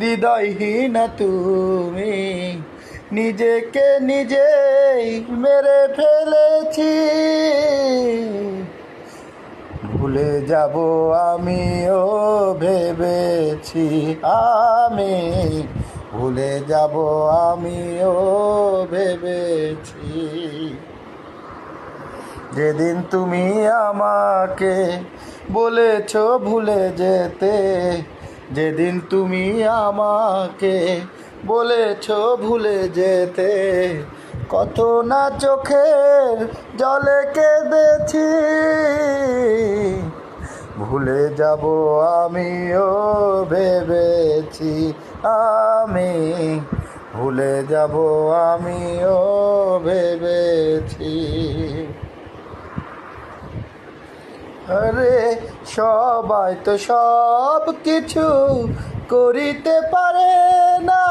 হৃদয়হীন তুমি নিজেকে নিজেই মেরে ফেলেছি। ভুলে যাব আমিও ভেবেছি আমি, ভুলে যাব আমিও ভেবেছি। যেদিন তুমি আমাকে বলেছ ভুলে যেতে যেদিন তুমি আমাকে বলেছ ভুলে যেতে, কত না চোখের জলে কেঁদেছি। ভুলে যাব আমিও ভেবেছি আমি। ভুলে যাব আমিও ভেবেছি। আরে সবাই তো সব কিছু করিতে পারে না।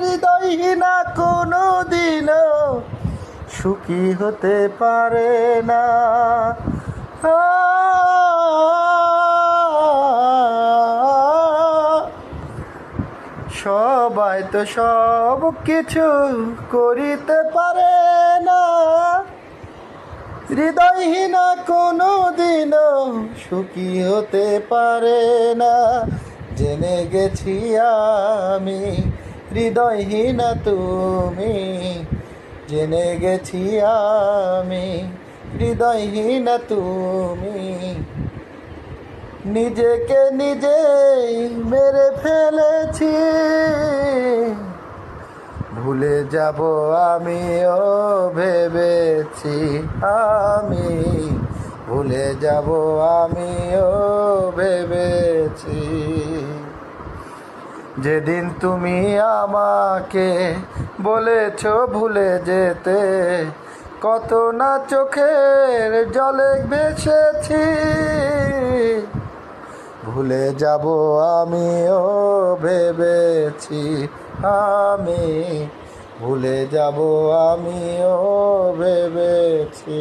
হৃদয়হীনা কোনো দিনও সুখী হতে পারে না। সবাই তো সব কিছু করিতে পারে না। হৃদয়হীনা কোনো দিনও সুখী হতে পারে না। জেনে গেছি আমি, হৃদয়হীনা তুমি। জেনে গেছি আমি, হৃদয়হীনা তুমি। নিজেকে নিজেই মেরে ফেলেছি। ভুলে যাব আমিও ভেবেছি আমি। ভুলে যাব আমিও ভেবেছি। যেদিন তুমি আমাকে বলেছ ভুলে যেতে, কত না চোখের জলে ভেসেছি। ভুলে যাব আমিও ভেবেছি আমি, ভুলে যাব আমিও ভেবেছি।